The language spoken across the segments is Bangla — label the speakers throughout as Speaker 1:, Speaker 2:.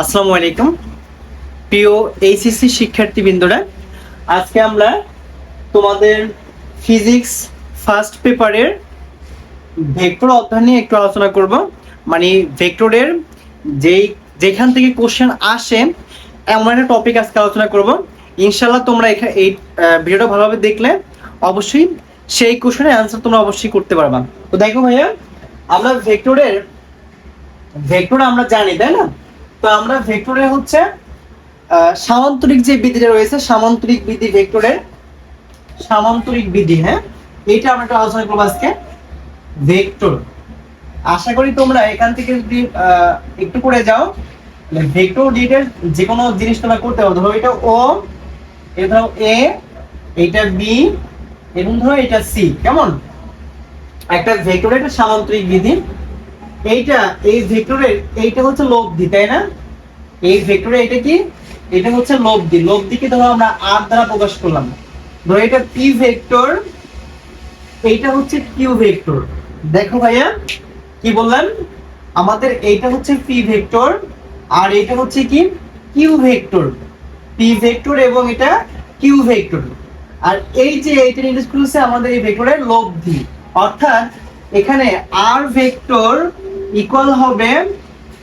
Speaker 1: আসসালামু আলাইকুম। প্রিয় এইচএসসি শিক্ষার্থীবৃন্দরা, আজকে আমরা তোমাদের ফিজিক্স ফার্স্ট পেপারের ভেক্টর অধ্যায় নিয়ে একটু আলোচনা করব। মানে ভেক্টরের যেই, যেখান থেকে কোশ্চেন আসে, এমন একটা টপিক আজকে আলোচনা করব। ইনশাল্লাহ তোমরা এখানে এই ভিডিওটা ভালোভাবে দেখলে অবশ্যই সেই কোশ্চেনের অ্যান্সার তোমরা অবশ্যই করতে পারবা। তো দেখো ভাইয়া, আমরা ভেক্টরের, ভেক্টর আমরা জানি, তাই না? তো আমরা ভেক্টরে হচ্ছে সামান্তরিক যে বিধিটা রয়েছে, সামান্তরিক বিধি ভেক্টরের, সামান্তরিক বিধি হ্যাঁ? এইটা আমরা একটু আলোচনা করব আজকে। ভেক্টর। আশা করি তোমরা এখান থেকে যদি একটু করে যাও ভেক্টর ডিটেল যে কোনো জিনিস তোমরা করতে পারো ধরো এটা ও এটা ধরো এ এটা বি এবং ধরো এটা সি কেমন? একটা ভেক্টরের একটা সামান্তরিক বিধি। এইটা, এই ভেক্টরের এইটা হচ্ছে লব্ধি, তাই না? এই ভেক্টরে এটা কি? এটা হচ্ছে লব্ধি। লব্ধিকে ধরো আমরা আর দ্বারা প্রকাশ করলাম। ধরো এটা পি ভেক্টর এইটা হচ্ছে কিউ ভেক্টর দেখো ভাইয়া, কি বললাম আমাদের এইটা হচ্ছে পি ভেক্টর আর এটা হচ্ছে কি? কিউ ভেক্টর পি ভেক্টর এবং এটা কিউ ভেক্টর আর এই যে এইটা নির্দেশ আমাদের এই ভেক্টরের লব্ধি। অর্থাৎ এখানে আর ভেক্টর ইকুয়াল হবে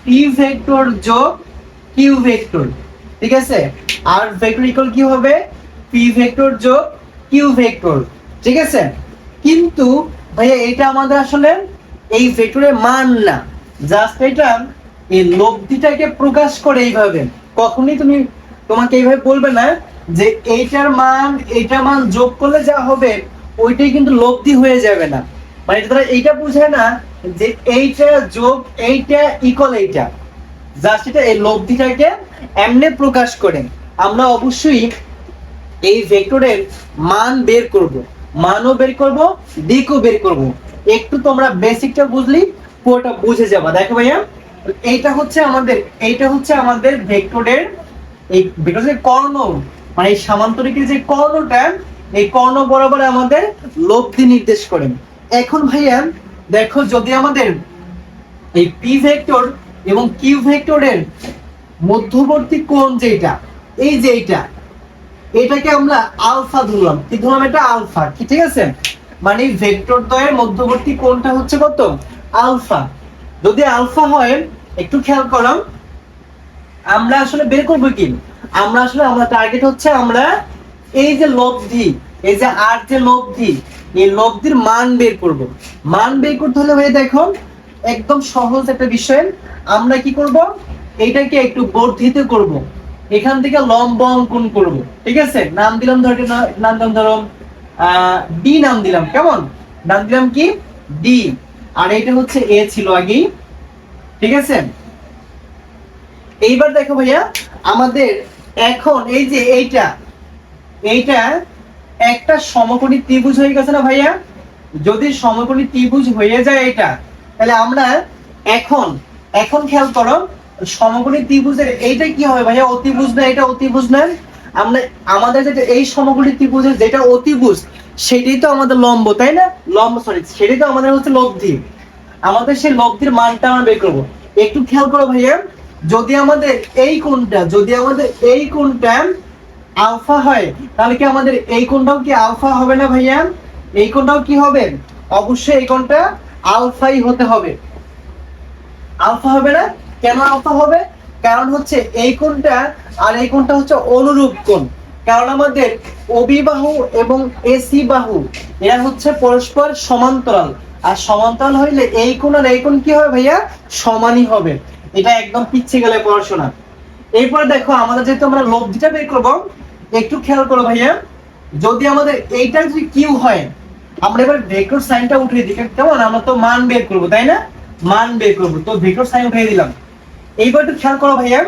Speaker 1: পি ভেক্টর যোগ কিউ ভেক্টর ঠিক আছে? আর ভেক্টর ইকুয়াল কি হবে? পি ভেক্টর যোগ কিউ ভেক্টর ঠিক আছে? কিন্তু ভাইয়া, এটা আমাদের আসলে এই ভেক্টরের মান না। জাস্ট এটা এই লব্ধিটাকে প্রকাশ করে এইভাবে। কখনোই তুমি তোমাকে এইভাবে বলবে না যে এইটার মান এইটার মান যোগ করলে যা হবে, ওইটাই কিন্তু লব্ধি হয়ে যাবে না। মানে দ্বারা এইটা বোঝায় না যে এইটা যোগ এইটা ইকুয়াল এইটা। জাস্ট এটা এই লব্ধিটাকে এমনি প্রকাশ করে। আমরা অবশ্যই এই ভেক্টরের মান বের করব। মানও বের করব, দিকও বের করব। একটু তোমরা বেসিকটা বুঝলি, পুরোটা বুঝে যাবা। দেখো ভাইয়া, এইটা হচ্ছে আমাদের, এইটা হচ্ছে আমাদের ভেক্টরের এই ভেক্টরের কর্ণ। মানে এই সামান্তরিকের যে কর্ণটা, এই কর্ণ বরাবর আমাদের লব্ধি নির্দেশ করে। এখন ভাইয়া, দেখো যদি আমাদের এই পি ভেক্টর এবং কিউ ভেক্টরের মধ্যবর্তী কোণ যেটা, এই যে এইটা এটাকে আমরা আলফা ধরলাম। কি ধরলাম এটা? আলফা কি ঠিক আছে? মানে ভেক্টর দ্বয়ের মধ্যবর্তী কোণটা হচ্ছে কত? আলফা যদি আলফা হয়, একটু খেয়াল করো, আমরা আসলে বের করব কি? আমরা আসলে, আমরা টার্গেট হচ্ছে আমরা এই যে লব্ধি এই যে আর যে লব্ধি, এই লব্ধির মান বের করব। মান বের করতে হলে ভাই দেখো, একদম সহজ একটা বিষয়। আমরা কি করব? এইটাকে একটু বর্ধিত করব। এখান থেকে লম্ব অঙ্কন করব। ঠিক আছে? নাম দিলাম ধরো নাম দিলাম ধরো ডি নাম দিলাম। কেমন? নাম দিলাম কি? ডি। আর এটা হচ্ছে এ ছিল আগেই। ঠিক আছে? এইবার দেখো ভাইয়া, আমাদের এখন এই যে এইটা এইটা একটা সমকোণী ত্রিভুজ হয়ে গেছে না ভাইয়া? যদি সমকোণী ত্রিভুজ হয়ে যায় এটা, তাহলে আমরা এখন এখন খেয়াল করো, সমকোণী ত্রিভুজের এইটা কি হবে ভাইয়া? অতিভুজ না এটা অতিভুজ না? আমরা, আমাদের যেটা এই সমকোণী ত্রিভুজের যেটা অতিভুজ, সেটাই তো আমাদের লম্ব, তাই না? লম্ব সরি সেটাই তো আমাদের হচ্ছে লব্ধি। আমাদের সেই লব্ধির মানটা আমরা বের করব। একটু খেয়াল করো ভাইয়া, যদি আমাদের এই কোণটা, যদি আমাদের এই কোণটা আলফা হয়, তাহলে কি আমাদের এই কোণটাও কি আলফা হবে না ভাইয়া? এই কোণটাও কি হবে? অবশ্যই এই কোণটা আলফাই হতে হবে। আলফা হবে না? কেন আলফা হবে? কারণ হচ্ছে এই কোণটা আর এই কোণটা হচ্ছে অনুরূপ কোণ। কারণ আমাদের অবিবাহু এবং এসি বাহু, এরা হচ্ছে পরস্পর সমান্তরাল। আর সমান্তরাল হইলে এই কোণ আর এই কোণ কি হবে ভাইয়া? সমানই হবে। এটা একদম পিছিয়ে গেলে পড়াশোনা। এরপর দেখো, আমাদের যেহেতু আমরা লব্ধিটা বের করব একটু খেয়াল করো ভাইয়া। যদি আমাদের এইটা যদি কিউ হয়, আমরা এবার ভেক্টর সাইনটা উঠিয়ে দিই। কেমন? আমরা তো মান বের করব, তাই না? মান বের করব। তো ভেক্টর সাইন উঠিয়ে দিলাম। এইবার একটু খেয়াল করো ভাইয়া।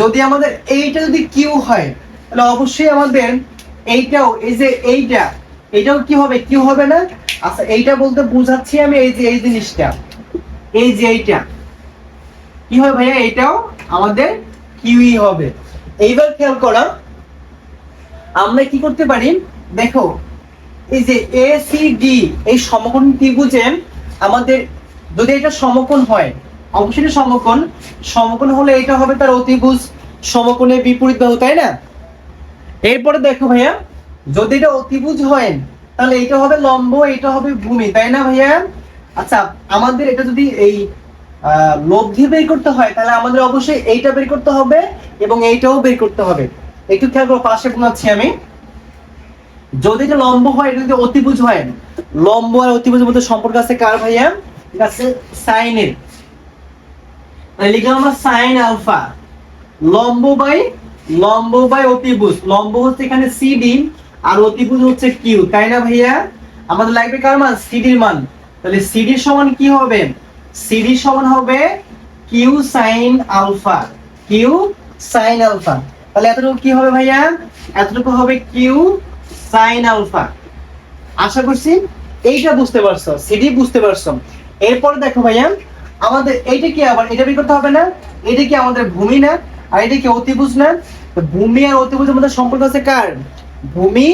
Speaker 1: যদি আমাদের এইটা যদি কিউ হয়, তাহলে অবশ্যই আমাদের এইটাও, এই যে এইটা, এইটাও কি হবে? কিউ হবে না? আচ্ছা এইটা বলতে বুঝাচ্ছি আমি এই যে এই জিনিসটা। এই যে এইটা। কি হবে ভাইয়া? এটাও আমাদের কিউই হবে। এইবার খেয়াল করা। আমরা কি করতে পারি? দেখো, এই যে এ সি ডি এই সমকোণ ত্রিভুজে আমাদের যদি এটা সমকোণ হয় এটা সমকোণ। সমকোণ হলে এটা হবে তার অতিভুজ সমকোণের বিপরীত বাহু, তাই না? এরপরে দেখো ভাইয়া, যদি এটা অতিভুজ হয়, তাহলে এটা হবে লম্ব, এটা হবে ভূমি, তাই না ভাইয়া? আচ্ছা আমাদের এটা যদি এই লব্ধি বের করতে হয়, তাহলে আমাদের অবশ্যই এইটা বের করতে হবে এবং এইটাও বের করতে হবে। একটু খেয়াল করো, পাশে বোনাচ্ছি আমি? যদি এটা লম্ব হয়, এটা যদি অতিভুজ হয়, লম্ব আর অতিভুজের মধ্যে সম্পর্ক আছে কার ভাইয়া? আছে সাইনের। লিখলাম আমরা সাইন আলফা। লম্ব বাই লম্ব বাই অতিভুজ। লম্ব হচ্ছে এখানে সিডি আর অতিভুজ হচ্ছে কিউ। তাই না ভাইয়া? আমাদের লাগবে কার মান? সিডির মান। তাহলে সিডি সমান কি হবে? সিডি সমান হবে Q sine alpha. Q sine alpha. তাহলে এতটুকু কি হবে ভাইয়া? এতটুকু হবে কিউ সাইন আলফা আশা করছি এইটা বুঝতে পারছ সিডি বুঝতে পারছ। এরপর দেখো ভাইয়া, আমাদের এইটা কি আবার, এটা বের করতে হবে না? এটা কি আমাদের ভূমি না? আর এটা কি অতিভুজ না? ভূমি আর অতিভুজের মধ্যে সম্পর্ক আছে কার? ভূমি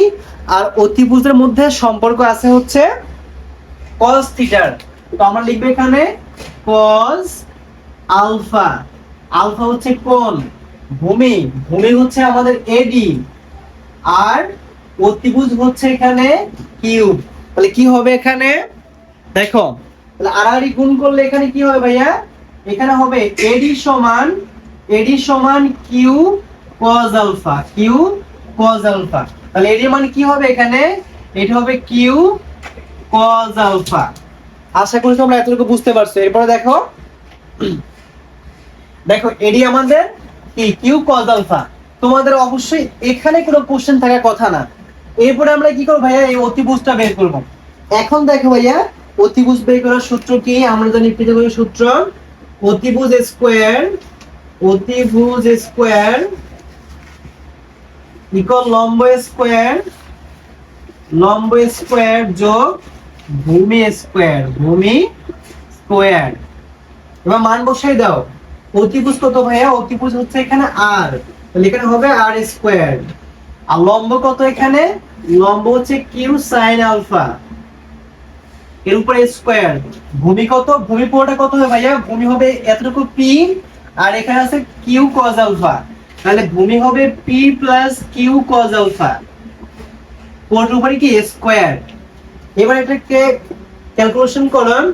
Speaker 1: আর অতিভুজের মধ্যে সম্পর্ক আছে হচ্ছে cos থিটার তো আমরা লিখবে এখানে cos আলফা আলফা হচ্ছে কোন ভূমি ভূমি হচ্ছে আমাদের এডি আর অতিভুজ হচ্ছে এখানে কিউব তাহলে কি হবে এখানে? দেখো, তাহলে আড়াআড়ি গুণ করলে এখানে কি হবে ভাইয়া? এখানে হবে এডি সমান এডি সমান Q cos alpha Q cos alpha তাহলে এডি মান কি হবে এখানে? এটা হবে কিউ cos আলফা আশা করি তোমরা এতটুকু বুঝতে পারছ। এরপরে দেখো দেখো এডি আমাদের কি, কিউ cos আলফা তোমাদের অবশ্যই এখানে কোনো কোশ্চেন থাকার কথা না। এরপরে আমরা কি করব ভাইয়া? এই অতিভুজটা বের করব। এখন দেখো ভাইয়া, অতিভুজ বের করার সূত্র কি? আমরা জানি পৃথিবীর সূত্র অতিভুজ স্কোয়ার অতিভুজ স্কোয়ার ইকুয়াল লম্ব স্কোয়ার লম্ব স্কোয়ার যোগ ভূমি স্কোয়ার ভূমি স্কোয়ার এবার মান বসাই দাও। অতিভুজ কত ভাইয়া অতিভুজ হচ্ছে এখানে আর। তাহলে এখানে হবে আর স্কোয়ার আর লম্ব কত এখানে? লম্ব হচ্ছে কিউ সাইন আলফা এর উপরে স্কোয়ার। ভূমি কত? ভূমি পুরোটা কত হবে ভাইয়া? ভূমি হবে এতটুকু পি আর এখানে আছে কিউ কজ আলফা তাহলে ভূমি হবে P plus Q cos alpha পুরোটার উপরে কি? স্কোয়ার। এবার এটাকে ক্যালকুলেশন করুন।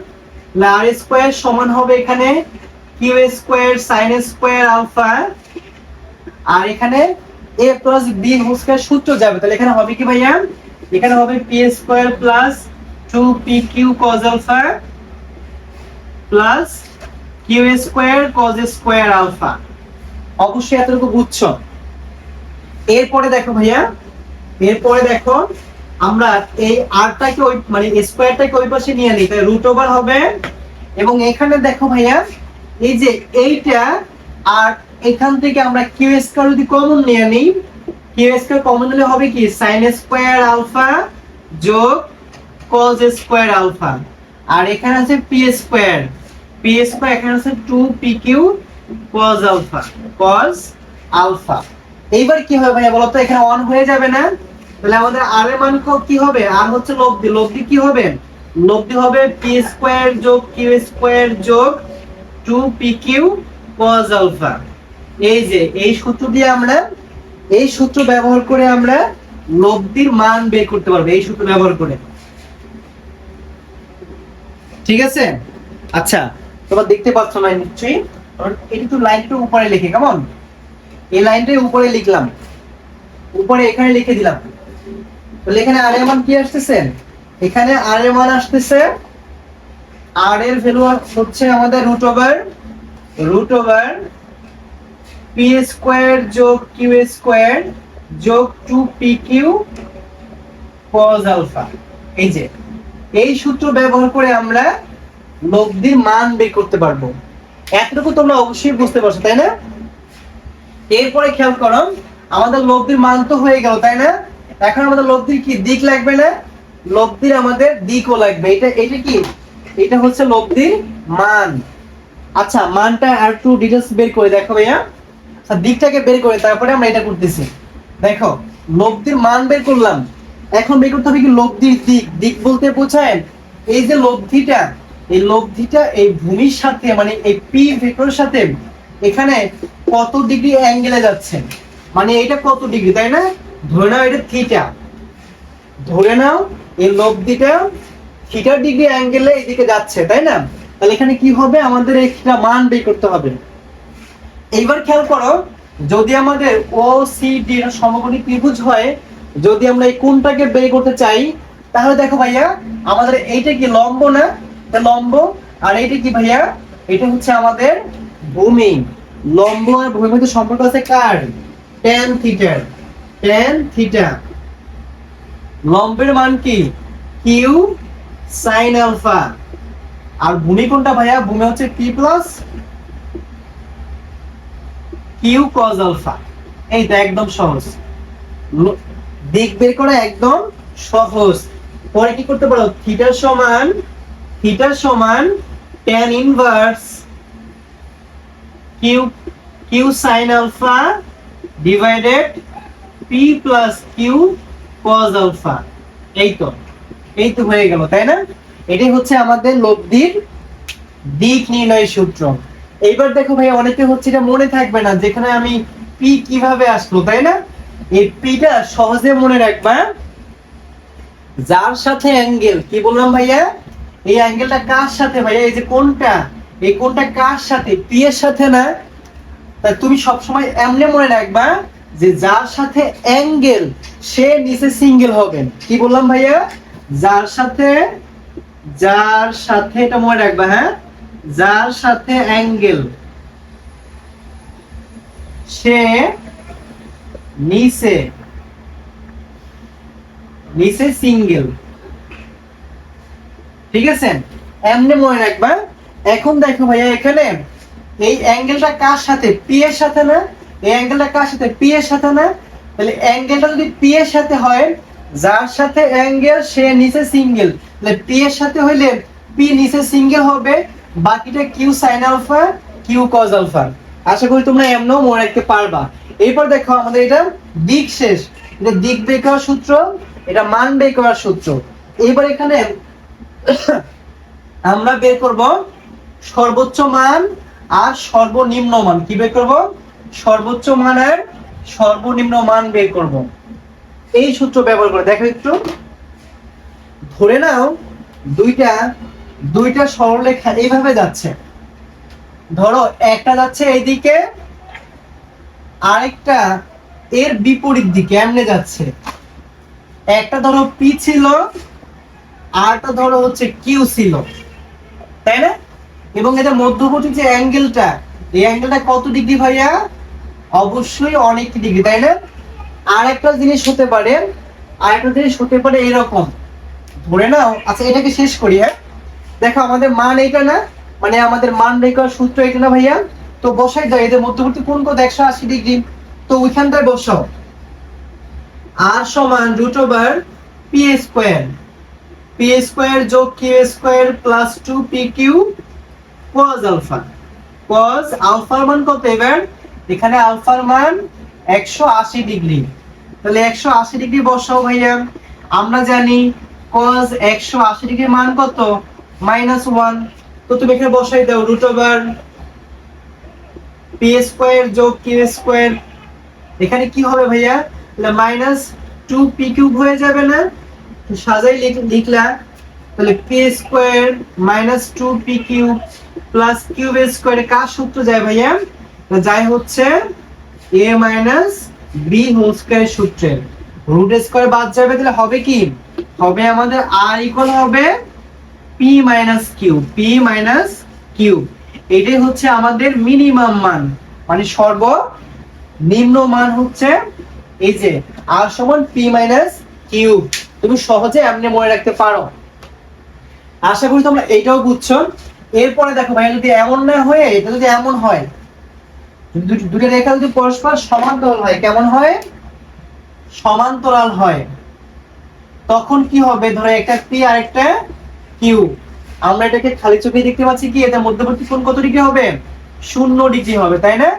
Speaker 1: আর স্কোয়ার সমান হবে এখানে Q square, sine square, alpha. আর এখানে A plus B whole square সূত্র যাবে। তাহলে এখানে হবে কি ভাইয়া? এখানে হবে P square plus two P Q cos alpha plus Q square cos square alpha. অবশ্যই এতটুকু বুঝছ? এরপরে দেখো ভাইয়া, এরপরে দেখো আমরা এই আরটাকে ওই মানে স্কয়ারটাকে ওই পাশে নিয়ে নিই, তাহলে রুট ওভার হবে। এবং এখানে দেখো ভাইয়া এই যে এইটা, আর এখান থেকে আমরা কিউ স্কয়ার যদি কমন নিয়ে নিই, কিউ স্কয়ার কমন নিলে হবে কি? সাইন স্কয়ার আলফা যোগ কজ স্কয়ার আলফা আর এখানে আছে পি স্কয়ার পি স্কয়ার এখানে আছে 2 P Q cos alpha cos alpha এইবার কি হবে ভাইয়া বলো তো এখানে অন হয়ে যাবে না? তাহলে আমাদের আর এর মান কি হবে? আর হচ্ছে লব্ধি। লব্ধি কি হবে? লব্ধি হবে পি স্কয়ার যোগ কিউ স্কয়ার যোগ 2 পি কিউ এই যে, এই সূত্র দিয়ে আমরা, এই সূত্র ব্যবহার করে আমরা লব্ধির মান বের করতে পারব, এই সূত্র ব্যবহার করে। ঠিক আছে? আচ্ছা তোমরা দেখতে পাচ্ছ না নিশ্চয়ই? এটা একটু লাইনটা উপরে লিখে, কেমন? এই লাইনটাই উপরে লিখলাম। উপরে এখানে লিখে দিলাম। তাহলে এখানে আর এর কি আসতেছে? এখানে আর এর আসতেছে আর এর ভ্যালু হচ্ছে আমাদের root over root over P square যোগ কিউ স্কোয়ার যোগ two P Q cos alpha এই যে, এই সূত্র ব্যবহার করে আমরা লব্ধির মান বের করতে পারব। এতটুকু তোমরা অবশ্যই বুঝতে পারছ, তাই না? এরপরে খেয়াল করো, আমাদের লব্ধির মান তো হয়ে গেল, তাই না? এখন আমাদের লব্ধির কি দিক লাগবে না? লব্ধির আমাদের দিকও লাগবে। এটা এটা কি? এটা হচ্ছে লব্ধির মান। আচ্ছা মানটা আর একটু ডিটেলস বের করে দেখো ভাইয়া। আচ্ছা দিকটাকে বের করে তারপরে আমরা এটা করতেছি। দেখো, লব্ধির মান বের করলাম। এখন বের করতে হবে কি লব্ধির দিক? দিক বলতে বোঝায় এই যে লব্ধিটা, এই লব্ধিটা এই ভূমির সাথে মানে এই পি ভেক্টরের সাথে এখানে কত ডিগ্রি অ্যাঙ্গেলে যাচ্ছে? মানে এটা কত ডিগ্রি তাই না? ধরে নাও এটা থিটা ধরে নাও এই লব্ধিটা থিটা ডিগ্রি অ্যাঙ্গেলে এদিকে যাচ্ছে, তাই না? তাহলে এখানে কি হবে? আমাদের একটা মান বের করতে হবে। এইবার খেয়াল করো, যদি আমাদের ও সি ডি সমকোণী ত্রিভুজ হয়, যদি আমরা এই কোণটাকে বের করতে চাই, তাহলে দেখো ভাইয়া, আমাদের এইটা কি লম্ব না? লম্ব, আর এইটা কি ভাইয়া? এটা হচ্ছে আমাদের ভূমি। লম্ব আর ভূমির মধ্যে সম্পর্ক আছে কার? tan থিটার tan থিটা লম্বের মান কি? কিউ সাইন আলফা আর ভূমি কোনটা ভাইয়া? ভূমি হচ্ছে P plus Q cos alpha এইটা একদম সহজ। দিক বের করা একদম সহজ। পরে কি করতে পারো? থিটার সমান থিটার সমান tan inverse Q Q sine alpha divided P plus Q cos alpha এই তো। এই তো হয়ে গেল, তাই না? এটাই হচ্ছে আমাদের লব্ধির দিক নির্ণয় সূত্র। এইবার দেখো ভাই, অনেকে হচ্ছে এটা মনে থাকবে না, যেখানে আমি পি কীভাবে আসলো, তাই না? এই পিটা সহজে মনে রাখবা। যার সাথে অ্যাঙ্গেল কি বললাম ভাইয়া? এই অ্যাঙ্গেলটা কার সাথে ভাইয়া? এই যে কোনটা এই কোনটা কার সাথে? পি এর সাথে না? তা তুমি সবসময় এমনি মনে রাখবা যে যার সাথে অ্যাঙ্গেল সে নিচে সিঙ্গেল হবেন কি বললাম ভাইয়া? যার সাথে যার সাথে, এটা মনে রাখবা হ্যাঁ? যার সাথে অ্যাঙ্গেল সে নিচে নিচে সিঙ্গেল ঠিক আছে? এমনি মনে রাখবা। এখন দেখো ভাইয়া, এখানে এই অ্যাঙ্গেলটা কার সাথে? পি এর সাথে না? এই অ্যাঙ্গেলটা কার সাথে? পি এর সাথে না? তাহলে অ্যাঙ্গেলটা যদি পি এর সাথে হয় যার সাথে অ্যাঙ্গেল, সে নিচে সিঙ্গেল। পি এর সাথে হইলে পি নিচে সিঙ্গেল হবে, বাকিটা Q sine alpha Q cos alpha আশা করি তোমরা এমনও মনে রাখতে পারবা। এরপর দেখো আমাদের এটা দিক শেষ। এটা দিক বের করার সূত্র, এটা মান বের করার সূত্র। এবার এখানে আমরা বের করব সর্বোচ্চ মান আর সর্বনিম্ন মান। কি বের করব? সর্বোচ্চ মান আর সর্বনিম্ন মান বের করব। এই সূত্র ব্যবহার করে, দেখো একটু। ধরে নাও, দুইটা দুইটা সরলরেখা এইভাবে যাচ্ছে। ধরো, একটা যাচ্ছে এইদিকে, আরেকটা এর বিপরীত দিকে, এমনে যাচ্ছে। একটা ধরো পি ছিল আরটা ধরো হচ্ছে কিউ ছিল। তাই না? এবং এদের মধ্যবর্তী যে অ্যাঙ্গেলটা এই অ্যাঙ্গেলটা কত ডিগ্রি ভাইয়া? অবশ্যই অনেক ডিগ্রি তাই না? আর একটা জিনিস হতে পারে আর একটা জিনিস হতে পারে এরকম। ধরে নাও আচ্ছা এটাকে শেষ করি হ্যাঁ? দেখো, আমাদের মান এইটা না? মানে আমাদের মান রেখার সূত্র এটা না ভাইয়া? তো বসাই দাও এদের মধ্যবর্তী কোণ কত? একশো আশি ডিগ্রি। তো ওইখানটায় বসাও। আর সমান root over P square P square যোগ Q square plus two P Q cos alpha cos alpha মান কত এবার? এখানে আলফার মান একশো আশি ডিগ্রি। তাহলে একশো আশি ডিগ্রি বসাও আমরা জানি কজ একশো আশি ডিগ্রি মান কত? Minus one. তো তুমি এখানে বসাই দাও রুট ওভার পি স্কোয়ার যোগ কিউ স্কোয়ার এখানে কি হবে ভাইয়া? তাহলে মাইনাস টু পি কিউব হয়ে যাবে না? সাজাই লিখলা। তাহলে P square minus two P cube plus cube square কার সূত্র যায় ভাইয়া? যায় হচ্ছে A minus B whole square সূত্রের। রুট স্কোয়ার বাদ যাবে তাহলে হবে কি? হবে আমাদের আর ইকুয়াল হবে P minus Q P minus Q এটাই হচ্ছে আমাদের মিনিমাম মান মানে সর্ব নিম্ন মান হচ্ছে এই যে আর সমান পি মাইনাস কিউ তুমি সহজে এমনি মনে রাখতে পারো। আশা করি তোমরা এইটাও বুঝছ। এরপরে দেখো ভাই যদি এমন না হয়ে, এটা যদি এমন হয় দুটো- রেখা যদি পরস্পর সমান্তরাল হয়, কেমন হয়? সমান্তরাল হয়। তখন কি হবে? ধরো একটা পি আর একটা কিউ আমরা এটাকে খালি চোখে দেখতে পাচ্ছি কি? এটা মধ্যবর্তী কোণ কত ডিগ্রি হবে? শূন্য ডিগ্রি হবে, তাই না?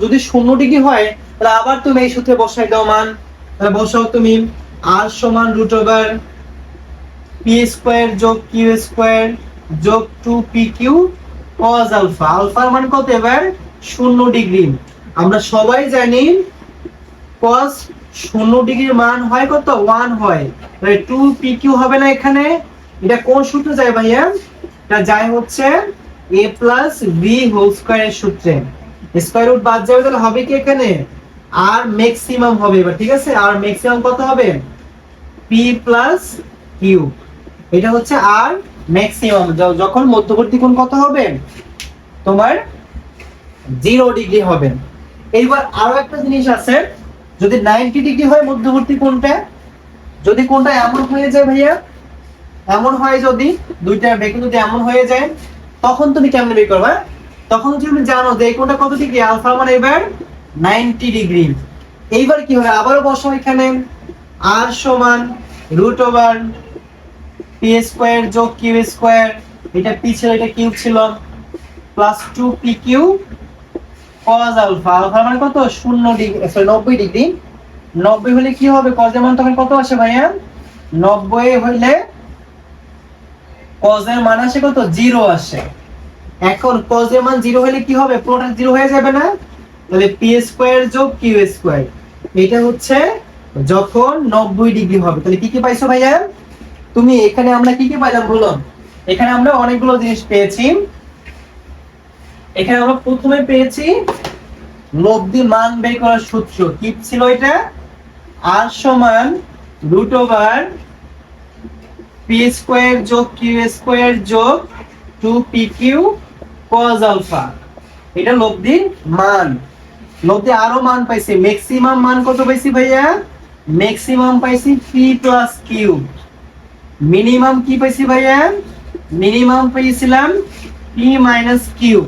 Speaker 1: যদি শূন্য ডিগ্রি হয়, তাহলে আবার তুমি এই সূত্রে বসাই দাও মান। তাহলে বসাও তুমি। আর সমান রুট ওভার পি স্কোয়ার যোগ কিউ স্কোয়ার যোগ two P Q cos alpha alpha মান কত এবার? শূন্য ডিগ্রি। আমরা সবাই জানি কজ শূন্য ডিগ্রির মান হয় কত? ওয়ান হয়। টু পি কিউ হবে না এখানে। এটা কোন সূত্রে যায় ভাইয়া? এটা যায় হচ্ছে এ প্লাস বি হোল স্কয়ারের সূত্রে। স্কয়ার রুট বাদ যাবে তাহলে হবে কি এখানে? আর ম্যাক্সিমাম হবে। এবার ঠিক আছে? আর ম্যাক্সিমাম কত হবে? পি প্লাস কিউ এটা হচ্ছে আর ম্যাক্সিমাম যখন মধ্যবর্তী কোণ কত হবে? তোমার জিরো ডিগ্রি হবে এইবার আরও একটা জিনিস আছে, যদি নাইনটি ডিগ্রি হয় মধ্যবর্তী কোণটা, যদি কোণটা এমন হয়ে যায় ভাইয়া, এমন হয় যদি দুইটা ভেক্টর যদি এমন হয়ে যায়, তখন তুমি কেমনে বের করবা? তখন তুমি জানো যে কোণটা কত ডিগ্রি আলফা মানে এবার 90 ডিগ্রি এইবার কি হবে? আবারও বসো এখানে। আর সমান রুট ওভার পি স্কোয়ার যোগ কিউ স্কোয়ার এটা পি ছিল, এটা কিউ ছিল plus two P Q cos alpha alpha মানে কত? শূন্য ডিগ্রি সরি নব্বই ডিগ্রি। নব্বই হলে কি হবে? কজের মান তখন কত আসে ভাইয়া? নব্বই হইলে কজের মান আসে কত? জিরো আসে। এখন কজের মান জিরো হলে কি হবে? পুরোটা জিরো হয়ে যাবে না? তাহলে পি স্কোয়ার যোগ কিউ স্কোয়ার এটা হচ্ছে যখন নব্বই ডিগ্রি হবে। তাহলে কি কি পাইছো ভাইয়া? তুমি এখানে আমরা কি কি পাইলাম? বলো এখানে আমরা অনেকগুলো জিনিস পেয়েছি। এখানে আমরা প্রথমে পেয়েছি লব্ধি মান বের করার সূত্র কি ছিল এটা? আর সমান রুট ওভার পি স্কোয়ার যোগ কিউ স্কোয়ার যোগ two p q cos alpha এটা লব্ধির মান। লব্ধি আরও মান পাইছি। ম্যাক্সিমাম মান কত পাইছি ভাইয়া? ম্যাক্সিমাম পাইছি পি প্লাস কিউ মিনিমাম কি পাইছি ভাইয়া? মিনিমাম পেয়েছিলাম পি মাইনাস কিউ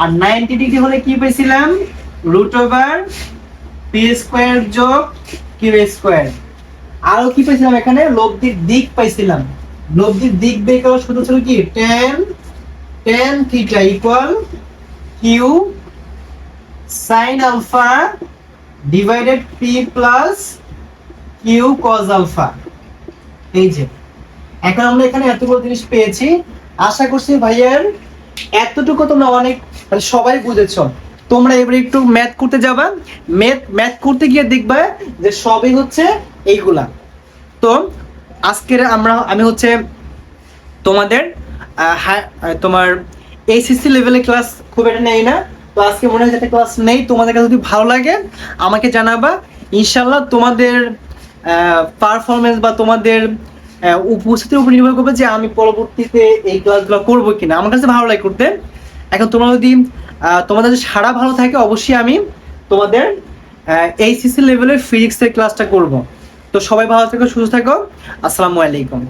Speaker 1: আর নাইনটি ডিগ্রি হলে কি পেয়েছিলাম রুট ওভার পি স্কোয়ার যোগ কিউ স্কোয়ার আরও কি পাইছিলাম এখানে? লব্ধির দিক পাইছিলাম। লব্ধির দিক বের করার সূত্র ছিল কি? Tan tan theta equal q sine alpha divided p plus q cos alpha এই যে। এখন আমরা এখানে এতগুলো জিনিস পেয়েছি। আশা করছি ভাইয়ার এতটুকু তোমরা অনেক মানে সবাই বুঝেছ। তোমরা এবারে একটু ম্যাথ করতে যাবা। ম্যাথ ম্যাথ করতে গিয়ে দেখবা যে সবই হচ্ছে এইগুলা। তো আজকের আমরা, আমি হচ্ছে তোমাদের তোমার এইচএসসি লেভেলের ক্লাস খুব একটা নেই না। তো আজকে মনে হয় একটা ক্লাস নেই। তোমাদের কাছে যদি ভালো লাগে, আমাকে জানাবা। ইনশাল্লাহ তোমাদের পারফরমেন্স বা তোমাদের উপস্থিতির উপর নির্ভর করবে যে আমি পরবর্তীতে এই ক্লাসগুলো করব কিনা। আমার কাছে ভালো লাগে করতে। এখন তোমরা যদি তোমাদের সারা ভালো থাকে, অবশ্যই আমি তোমাদের এইচএসসি লেভেলের ফিজিক্সের ক্লাসটা করব। তো সবাই ভালো থেকো, সুস্থ থাকো। আসসালামু আলাইকুম।